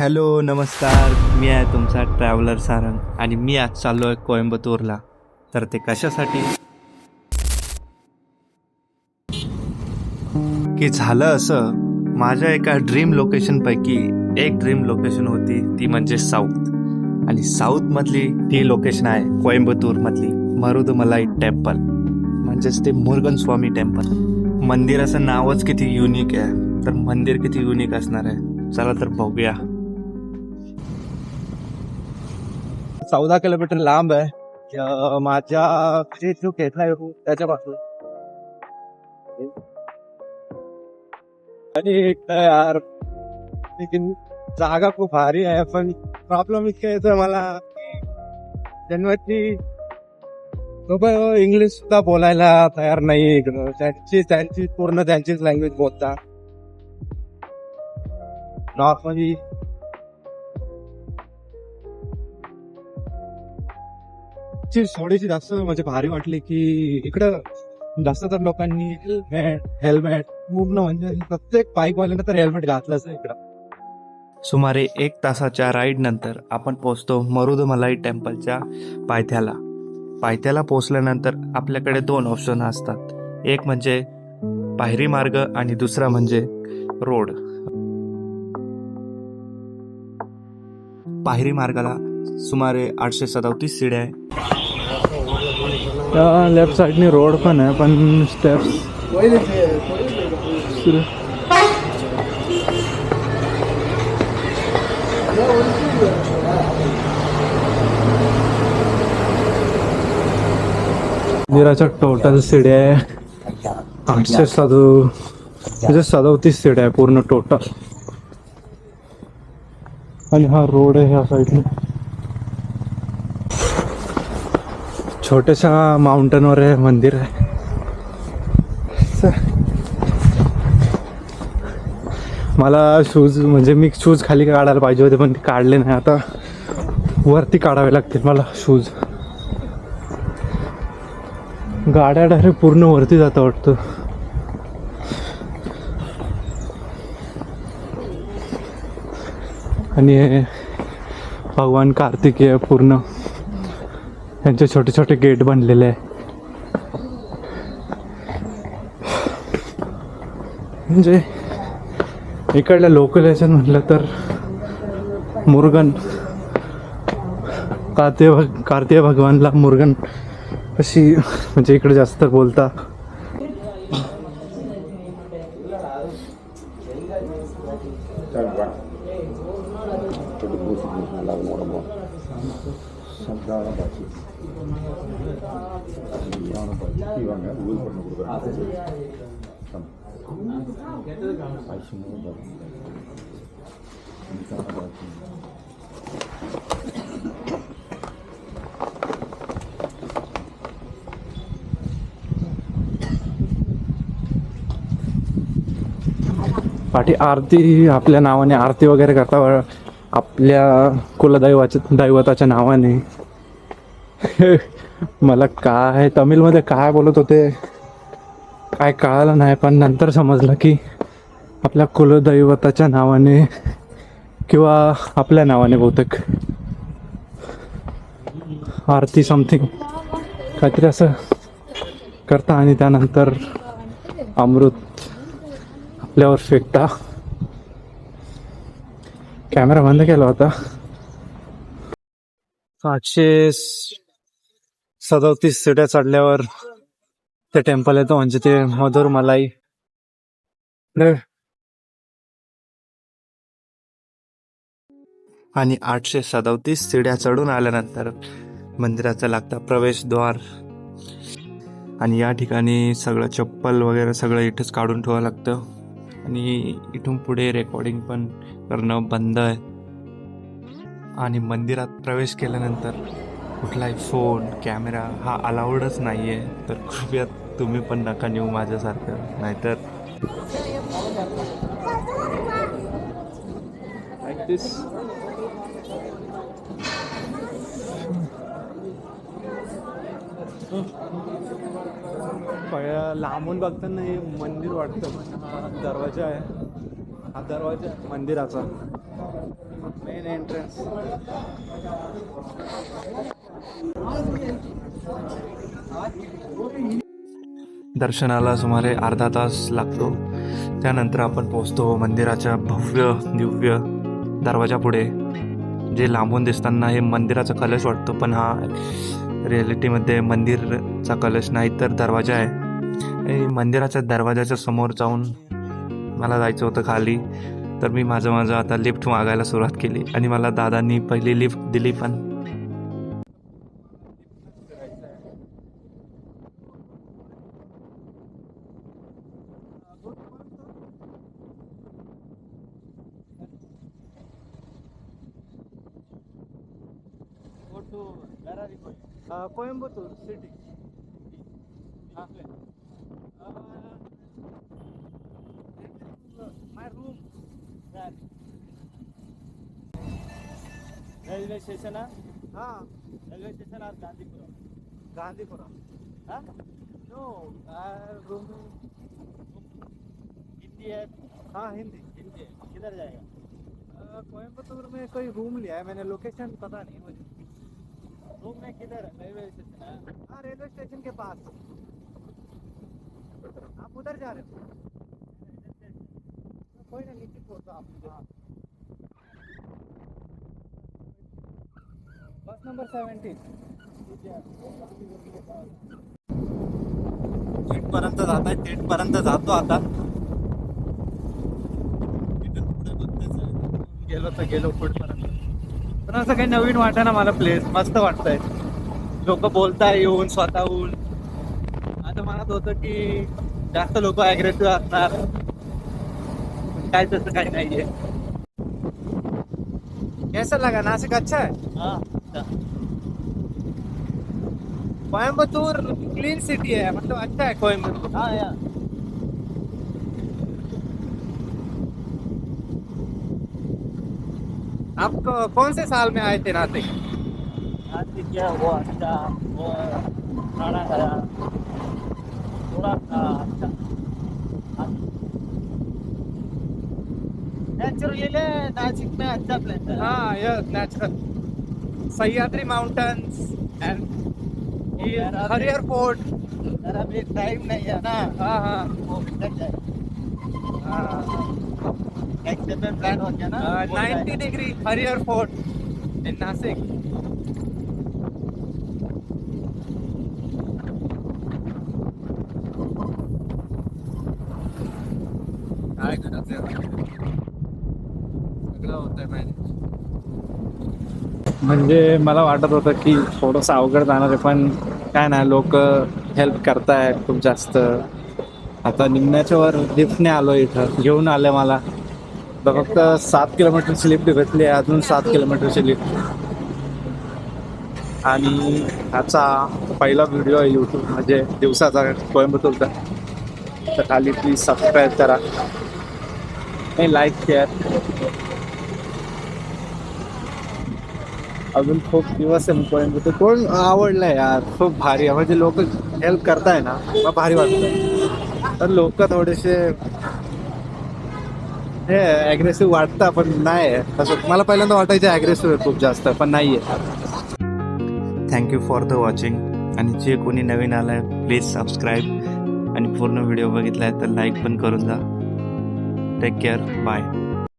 Hello नमस्कार. मी आहे तुमचा ट्रॅव्हलर सारंग आणि मी आज चाललो आहे कोइंबतूरला तर ते कशासाठी? की झालं असं माझ्या एका ड्रीम लोकेशनपैकी एक ड्रीम लोकेशन होती ती म्हणजे साऊथ आणि साऊथमधली ती लोकेशन आहे कोइंबतूरमधली मरुदमलाई टेम्पल म्हणजेच ते मुर्गन स्वामी टेम्पल मंदिराचं नावच किती युनिक आहे. तर मंदिर किती युनिक असणार आहे. चला तर बघूया. चौदा किलोमीटर लांब आहे. माझ्या जे जो घेतलाय त्याच्यापासून. आणि यार लेकिन जागा खूप भारी आहे पण प्रॉब्लेम इतका येतोय मला जन्मची लोक इंग्लिश सुद्धा बोलायला तयार नाही इकडं. त्यांची त्यांची पूर्ण त्यांचीच लँग्वेज बोलता नॉर्मली ची थोडीशी जास्त म्हणजे भारी वाटली की इकडं जास्त तर लोकांनी हेल्मेट हेल्मेट पूर्ण म्हणजे प्रत्येक बाईकवाल्यानं तर हेल्मेट घातलंच आहे इकडं. सुमारे एक तासाच्या राईड नंतर आपण पोहोचतो मरुदमलाई टेम्पलच्या पायथ्याला. पायथ्याला पोहोचल्यानंतर आपल्याकडे दोन ऑप्शन असतात. एक म्हणजे पायरी मार्ग आणि दुसरा म्हणजे रोड. पायरी मार्गाला सुमारे आठशे सदावतीस शिड्या आहे. त्या लेफ्ट साईडने रोड पण आहे पण स्टेप्स मंदिराच्या टोटल सिड्या आहे. आठशे साधू म्हणजे सदावतीस सिड्या आहे पूर्ण टोटल आणि हा रोड आहे ह्या साईडने छोट्याशा माउंटनवर आहे मंदिर आहे. मला शूज म्हणजे मी शूज खाली काढायला पाहिजे होते पण ते काढले नाही. आता वरती काढावे लागतील मला शूज गाड्या डायरेक्ट पूर्ण वरती जातं वाटतं. आणि भगवान कार्तिकेय पूर्ण. यांचे छोटे छोटे गेट बनलेले आहे. म्हणजे इकडल्या लोकलेशन म्हटलं तर मुरगन कार्तिक भग कार्तिक भगवानला मुरगन अशी म्हणजे इकडे जास्त बोलता. पाठी आरती आपल्या नावाने आरती वगैरे करता आपल्या कुलदैवाच्या दैवताच्या नावाने. मला काय तमिळमध्ये काय बोलत होते काय कळालं नाही पण नंतर समजलं की आपल्या कुलदैवताच्या नावाने किंवा आपल्या नावाने बहुतेक. आरती समथिंग काहीतरी असं करता आणि त्यानंतर अमृत आपल्यावर फेकता. कॅमेरा बंद केला होता. सातशे सदोतीस सिट्या चढल्यावर ते टेम्पल येतो म्हणजे ते मधुर मलाई. आणि आठशे सदोतीस सिड्या चढून आल्यानंतर मंदिराचा लागता प्रवेशद्वार. आणि या ठिकाणी सगळं चप्पल वगैरे सगळं इथंच काढून ठेवावं लागतं. आणि इथून पुढे रेकॉर्डिंग पण करणं बंद आहे. आणि मंदिरात प्रवेश केल्यानंतर कुठलाही फोन कॅमेरा हा अलाउडच नाही आहे तर कृपया तुम्ही पण नका नेऊ माझ्यासारखं. नाहीतर लांबून बघताना हे मंदिर वाटतं. पण हा दरवाजा आहे. हा दरवाजा मंदिराचा. मेन एंट्रन्स दर्शनाला सुमारे अर्धा तास लागतो. त्यानंतर आपण पोहोचतो मंदिराच्या भव्य दिव्य दरवाजापुढे जे लांबून दिसताना हे मंदिराचा कलश वाटतो पण हा रिॲलिटीमध्ये मंदिरचा कलश नाही तर दरवाजा आहे. मंदिराच्या दरवाजाच्या समोर जाऊन मला जायचं होतं खाली तर मी माझं माझं आता लिफ्ट मागायला सुरुवात केली. आणि मला दादांनी पहिली लिफ्ट दिली पण Coimbatore city my room railway station हा? रेल्वे स्टेशन आज गांधीपुरम. गांधीपुरम. हा? नो रूम हिंदी है? हाँ हिंदी हिंदी है। किधर जाएगा? कोयम्बतूर में कोई रूम लिया है मैंने लोकेशन पता नहीं मुझे। रूम में किधर है? रेलवे स्टेशन है। हाँ रेलवे स्टेशन के पास। आप उधर जा रहे हो? कोई ना नीचे छोड़ता आप मुझे। बस नंबर सेवनटीन पर्यंत जात आहे टेंट पर्यंत जातो आता। गेलो तर गेलो पुढपर्यंत. पण असं काही नवीन वाटतं ना मला प्लेस मस्त वाटतंय. लोक बोलताय येऊन स्वतःहून. आता म्हणत होतं की जास्त लोक अग्रेसिव्ह असणार. काय तसं काही नाहीये. कैसा लगा. नासिक अच्छा है हाँ अच्छा. कोयम्बतूर क्लीन सिटी है मतलब अच्छा है कोयम्बतूर हाँ यार आप कौन से साल में आए थे नासिक आज क्या वो अच्छा वो खाना खाया। थोड़ा था अच्छा। नेचुरली नासिक में अच्छा प्लेस है। हाँ yes natural Sahyadri mountains and Harihar fort अभी टाइम नहीं है ना। हाँ हाँ। वो किधर जाए हाँ। Ninety degree Harihar fort. In Nashik काय करायचं? सगळं होतंय मॅनेज म्हणजे मला वाटत होतं की थोडंसं अवघड जाणार आहे पण काय नाही लोक हेल्प करतायत खूप जास्त. आता निम्म्याच्या वर लिफ्टने आलो इथं घेऊन आलं मला. फक्त सात किलोमीटरची लिफ्ट भेटली आहे अजून सात किलोमीटरची लिफ्ट. आणि ह्याचा पहिला व्हिडिओ आहे यूट्यूब म्हणजे दिवसाचा कोयंबतूरचा तर. खाली प्लीज सबस्क्राईब करा. नाही लाईक शेअर अजून खूप दिवस आहे कोयंबतूर. कोण आवडलंय यार? खूप भारी आहे. म्हणजे लोक हेल्प करताय ना भारी वाटतं तर लोक थोडेसे हे ॲग्रेसिव्ह वाटतं पण नाही आहे. तसं मला पहिल्यांदा वाटायचं ॲग्रेसिव्ह आहे खूप जास्त पण नाही आहे थँक्यू फॉर द वॉचिंग आणि जे कोणी नवीन आलं आहे प्लीज सबस्क्राईब आणि पूर्ण व्हिडिओ बघितला आहे तर लाईक पण करून जा. Take care bye